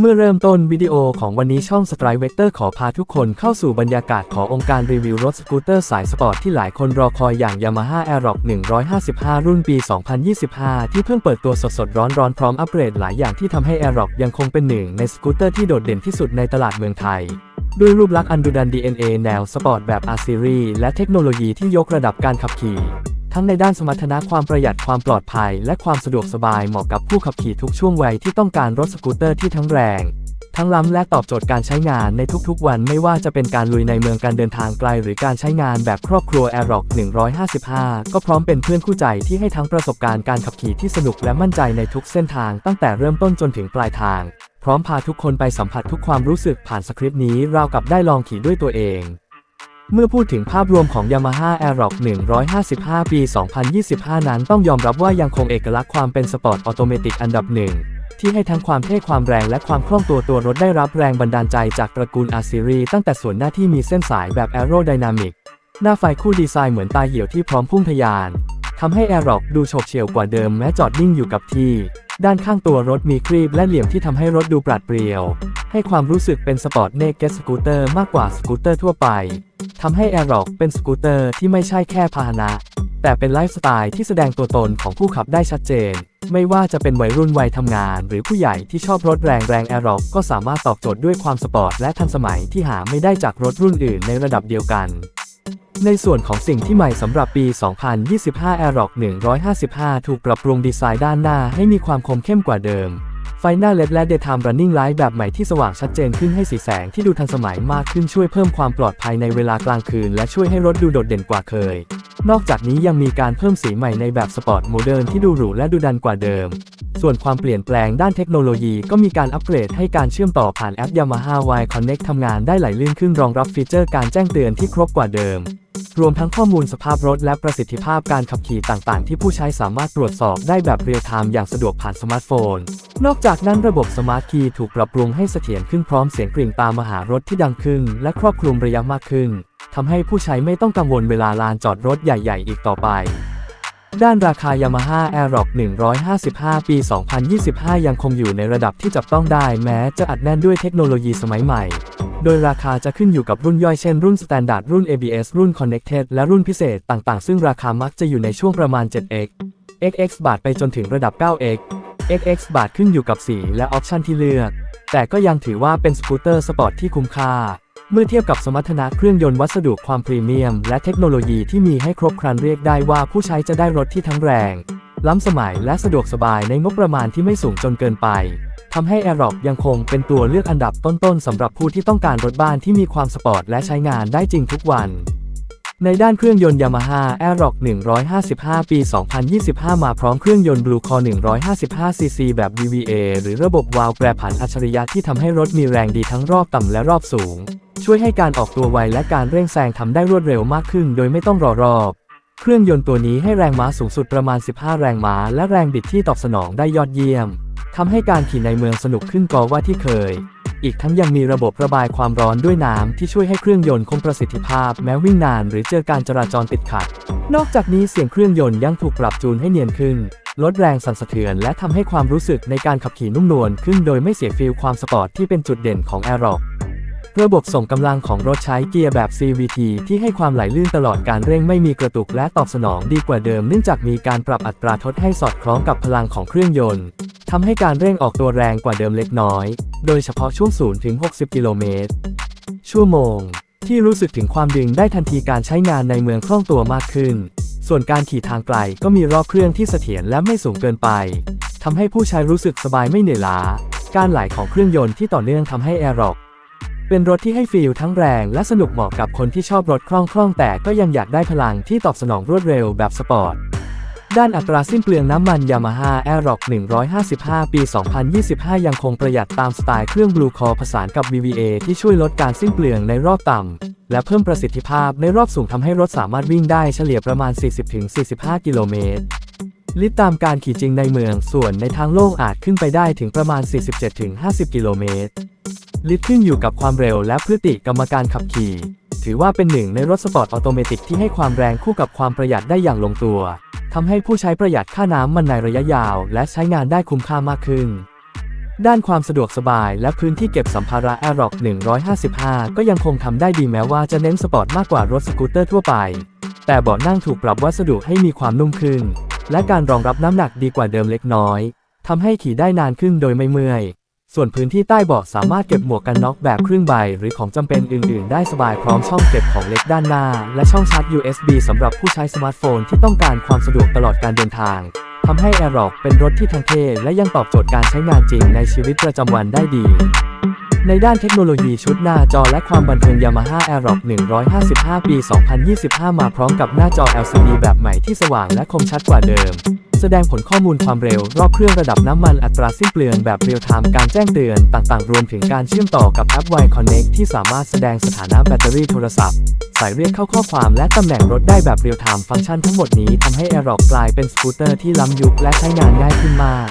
เมื่อเริ่มต้นวิดีโอของวันนี้ช่อง Strike Vector ขอพาทุกคนเข้าสู่บรรยากาศขององค์การรีวิวรถสกูตเตอร์สายสปอร์ตที่หลายคนรอคอยอย่าง Yamaha Aerox 155 รุ่นปี 2025 ที่เพิ่งเปิดตัวสดๆ ร้อนๆ พร้อมอัปเกรดหลายอย่างที่ทำให้ Aerox ยังคงเป็นหนึ่งในสกูตเตอร์ที่โดดเด่นที่สุดในตลาดเมืองไทยด้วยรูปลักษณ์อันดุดัน DNA แนวสปอร์ตแบบ R Series และเทคโนโลยีที่ยกระดับการขับขี่ ทั้งในด้านสมรรถนะความประหยัดความปลอดภัย และความสะดวกสบายเหมาะกับผู้ขับขี่ทุกช่วงวัยที่ต้องการรถสกูตเตอร์ที่ทั้งแรง ทั้งล้ำและตอบโจทย์การใช้งานในทุกๆ วันไม่ว่าจะเป็นการลุยในเมืองการเดินทางไกล หรือการใช้งานแบบครอบครัว Aerox 155 ก็พร้อมเป็นเพื่อนคู่ใจที่ให้ทั้งประสบการณ์การขับขี่ที่สนุกและมั่นใจในทุกเส้นทาง ตั้งแต่เริ่มต้นจนถึงปลายทาง พร้อมพาทุกคนไปสัมผัสทุกความรู้สึกผ่านสคริปต์นี้ราวกับได้ลองขี่ด้วยตัวเอง เมื่อพูดถึงภาพรวมของ Yamaha Aerox 155 ปี 2025 นั้นต้องยอมรับว่ายังคงเอกลักษณ์ความเป็นสปอร์ตออโตเมติกอันดับหนึ่ง ที่ให้ทั้งความเท่ความแรงและความคล่องตัวตัวรถได้รับแรงบันดาลใจจากตระกูล R Series ตั้งแต่ส่วนหน้าที่มีเส้นสายแบบ Aerodynamic หน้าไฟคู่ดีไซน์เหมือนตาเหี่ยวที่พร้อมพุ่งทะยานทำให้ Aerox ดูโฉบเฉี่ยวกว่าเดิมแม้จอดนิ่งอยู่กับที่ ด้านข้างตัวรถมีครีบและเหลี่ยมที่ทำให้รถดูปราดเปรียว ให้ความรู้สึกเป็นสปอร์ตเนกเก็ตสกูเตอร์มากกว่าสกูเตอร์ทั่วไปทำให้ Aerox เป็นสกูเตอร์ที่ไม่ใช่แค่พาหนะ แต่เป็นไลฟ์สไตล์ที่แสดงตัวตนของผู้ขับได้ชัดเจน ไม่ว่าจะเป็นวัยรุ่นวัยทำงาน หรือผู้ใหญ่ที่ชอบรถแรงแรง Aerox ก็สามารถตอบโจทย์ด้วยความสปอร์ตและทันสมัยที่หาไม่ได้จากรถรุ่นอื่นในระดับเดียวกัน ในส่วนของสิ่งที่ใหม่สำหรับปี 2025 Aerox 155 ถูกปรับปรุงดีไซน์ด้านหน้าให้มีความคมเข้มกว่าเดิม ไฟหน้า LED และ Daytime Running Light แบบใหม่ที่สว่างชัดเจนขึ้นให้สีแสงที่ดูทันสมัยมากขึ้นช่วยเพิ่มความปลอดภัยในเวลากลางคืน และช่วยให้รถดูโดดเด่นกว่าเคย นอกจากนี้ยังมีการเพิ่มสีใหม่ในแบบสปอร์ตโมเดิร์นที่ดูหรูและดูดันกว่าเดิม ส่วนความเปลี่ยนแปลงด้านเทคโนโลยีก็มีการอัปเกรดให้การเชื่อมต่อผ่านแอป Yamaha Y Connect ทำงานได้ไหลลื่นขึ้นรองรับฟีเจอร์การแจ้งเตือนที่ครบกว่าเดิม รวมทั้งข้อมูลสภาพรถและประสิทธิภาพการขับขี่ต่างๆ ที่ผู้ใช้สามารถตรวจสอบได้แบบเรียลไทม์อย่างสะดวกผ่านสมาร์ทโฟน นอกจากนั้นระบบสมาร์ทคีย์ถูกปรับปรุงให้เสถียรขึ้นพร้อมเสียงกริ่งตามมหารถที่ดังขึ้น และครอบคลุมระยะมากขึ้นทำให้ผู้ใช้ไม่ต้องกังวลเวลาลานจอดรถใหญ่ ๆ อีกต่อไปด้านราคา Yamaha Aerox 155 ปี 2025 ยังคงอยู่ในระดับที่จับต้องได้แม้จะอัดแน่นด้วยเทคโนโลยีสมัยใหม่ โดยราคาจะขึ้นอยู่กับรุ่นย่อยเช่นรุ่น Standard รุ่น ABS รุ่น Connected และรุ่นพิเศษต่างๆ ซึ่งราคามักจะอยู่ในช่วงประมาณ 7x XX บาทไปจนถึงระดับ 9x XX บาทขึ้นอยู่กับสีและออปชันที่เลือก แต่ก็ยังถือว่าเป็นสกูตเตอร์สปอร์ตที่คุ้มค่า เมื่อเทียบกับสมรรถนะเครื่องยนต์วัสดุความพรีเมียม และเทคโนโลยีที่มีให้ครบครันเรียกได้ว่าผู้ใช้จะได้รถที่ทั้งแรง ล้ำสมัยและสะดวกสบายในงบประมาณที่ไม่สูงจนเกินไป ทำให้ Aerox ยังคงเป็นตัวเลือกอันดับต้นๆสำหรับผู้ที่ต้องการรถบ้านที่มีความสปอร์ตและใช้งานได้จริงทุกวัน ในด้านเครื่องยนต์ Yamaha Aerox 155 ปี 2025 มาพร้อมเครื่องยนต์ Blue Core 155cc แบบ VVA หรือระบบวาล์วแปรผันอัจฉริยะที่ทำให้รถมีแรงดีทั้งรอบต่ำและรอบสูง ช่วยให้การออกตัวไวและการเร่งแซงทำได้รวดเร็วมากขึ้น โดยไม่ต้องรอรอบ เครื่องยนต์ตัวนี้ให้แรงม้าสูงสุดประมาณ 15 แรงม้า และแรงบิดที่ตอบสนองได้ยอดเยี่ยมทำให้การขี่ในเมืองสนุกขึ้นกว่าที่เคย อีกทั้งยังมีระบบระบายความร้อนด้วยน้ำที่ช่วยให้เครื่องยนต์คงประสิทธิภาพ แม้วิ่งนานหรือเจอการจราจรติดขัด นอกจากนี้เสียงเครื่องยนต์ยังถูกปรับจูนให้เนียนขึ้น ลดแรงสั่นสะเทือนและทำให้ความรู้สึกในการขับขี่นุ่มนวลขึ้นโดยไม่เสียฟีลความสปอร์ตที่เป็นจุดเด่นของ Aerox ระบบส่งกำลังของรถใช้เกียร์แบบ CVT ที่ให้ความไหลลื่นตลอดการเร่งไม่มีกระตุกและตอบสนองดีกว่าเดิมเนื่องจากมีการปรับอัตราทดให้สอดคล้องกับพลังของเครื่องยนต์ทำให้การเร่งออกตัวแรงกว่าเดิมเล็กน้อย โดยเฉพาะช่วง0ถึง60 กิโลเมตร ชั่วโมง ที่รู้สึกถึงความดึงได้ทันทีการใช้งานในเมืองคล่องตัวมากขึ้น ส่วนการขี่ทางไกลก็มีรอบเครื่องที่เสถียรและไม่สูงเกินไปทำให้ผู้ใช้รู้สึกสบายไม่เหนื่อยล้า การไหลของเครื่องยนต์ที่ต่อเนื่องทำให้ Aerox เป็นรถที่ให้ฟีลทั้งแรงและสนุกเหมาะกับคนที่ชอบรถคล่องคล่องแต่ก็ยังอยากได้พลังที่ตอบสนองรวดเร็วแบบสปอร์ต ด้านอัตราสิ้นเปลืองน้ำมัน Yamaha Aerox 155 ปี 2025 ยังคงประหยัดตามสไตล์เครื่อง Blue Core ผสานกับ VVA ที่ช่วยลดการสิ้นเปลืองในรอบต่ำ และเพิ่มประสิทธิภาพในรอบสูงทำให้รถสามารถวิ่งได้เฉลี่ยประมาณ 40-45 กิโลเมตรลิตรตามการขี่จริงในเมืองส่วนในทางโล่งอาจขึ้นไปได้ถึงประมาณ 47-50 กิโลเมตร ลิฟตรขึ้นอยู่กับความเร็วและพฤติกรรมการขับขี่ ถือว่าเป็นหนึ่งในรถสปอร์ตออโตเมติกที่ให้ความแรงคู่กับความประหยัดได้อย่างลงตัวทำให้ผู้ใช้ประหยัดค่าน้ำมันในระยะยาว และใช้งานได้คุ้มค่ามากขึ้น ด้านความสะดวกสบายและพื้นที่เก็บสัมภาระ Aero 155 ก็ยังคงทำได้ดีแม้ว่าจะเน้นสปอร์ตมากกว่ารถสกูตเตอร์ทั่วไป แต่เบาะนั่งถูกปรับวัสดุให้มีความนุ่มขึ้น และการรองรับน้ำหนักดีกว่าเดิมเล็กน้อยทำให้ขี่ได้นานขึ้นโดยไม่เมื่อย ส่วนพื้นที่ใต้เบาะสามารถเก็บหมวกกันน็อกแบบครึ่งใบ หรือของจำเป็นอื่น ๆ ได้สบายพร้อมช่องเก็บของเล็กด้านหน้า และช่องชาร์จ USB สำหรับผู้ใช้สมาร์ทโฟนที่ต้องการความสะดวกตลอดการเดินทางทำให้ Aerox เป็นรถที่ทั้งเท่และยังตอบโจทย์การใช้งานจริงในชีวิตประจำวันได้ดี ในด้านเทคโนโลยีชุดหน้าจอและความบันเทิง Yamaha Aerox 155 ปี 2025 มาพร้อมกับหน้าจอ LCD แบบใหม่ที่สว่างและคมชัดกว่าเดิม แสดงผลข้อมูลความเร็ว รอบเครื่องระดับน้ำมันอัตราสิ้นเปลืองแบบเรียลไทม์การแจ้งเตือนต่างๆ รวมถึงการเชื่อมต่อกับแอป Y Connect ที่สามารถแสดงสถานะแบตเตอรี่โทรศัพท์ สายเรียกเข้าข้อความและตำแหน่งรถได้แบบเรียลไทม์ฟังก์ชันทั้งหมดนี้ทำให้ Aero กลายเป็นสกูตเตอร์ที่ล้ำยุคและใช้งานง่ายขึ้นมาก